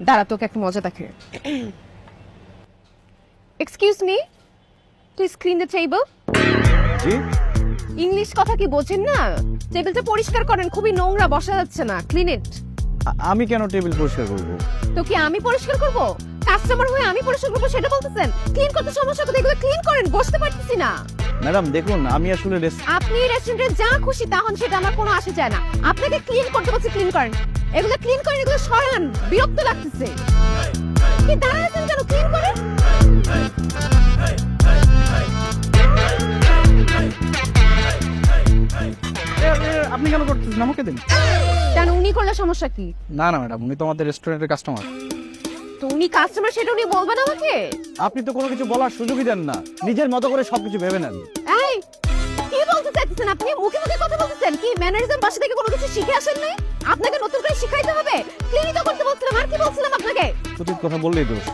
দাঁড়া তোকে একটা মজা দেখে excuse me please screen the table G. English কথা কি বোঝেন না? টেবিলটা পরিষ্কার করেন খুবই নোংরা বসা যাচ্ছে না ক্লিন ইট আমি কেন টেবিল পরিষ্কার করব? তো কি আমি পরিষ্কার করব? কাস্টমার হয়ে আমি পরিষ্কার করব সেটা বলতেছেন? ক্লিন করতে সমস্যা কোথায় এগুলো ক্লিন করেন বসতে পারতেছি না। ম্যাডাম দেখুন আমি আসলে আপনি রেস্টুরেন্টে যা খুশি তখন সেটা আমার কোনো আসে যায় না। আপনাকে ক্লিন করতে বলছি ক্লিন করেন। এগুলো ক্লিন করেন এগুলো সরান। বিরক্ত লাগতেছে। কি দাঁড়ায় আছেন কেন? ক্লিন করেন। আপনি কেন করতেছেন? আমাকে দিন। কেন? উনি করলে সমস্যা কি? না না ম্যাডাম উনি তো আমাদের রেস্টুরেন্টের কাস্টমার তো উনি কাস্টমার সেটা উনি বলবেন আমাকে? আপনি তো কোনো কিছু বলার সুযোগই দেন না। নিজের মতো করে সবকিছু ভেবে নেন। এই কি বলতে চাইতেছেন আপনি? মুখে মুখে কথা বলতেছেন? কি ম্যানারিজম বাসা থেকে কোনো কিছু শিখে আসেন নাই? আপনাকে নতুন করে শিখাইতে হবে। ক্লিনিকও করতে বলছিলাম, আর কি বলছিলাম আপনাকে? সঠিক কথা বললেই দোষ।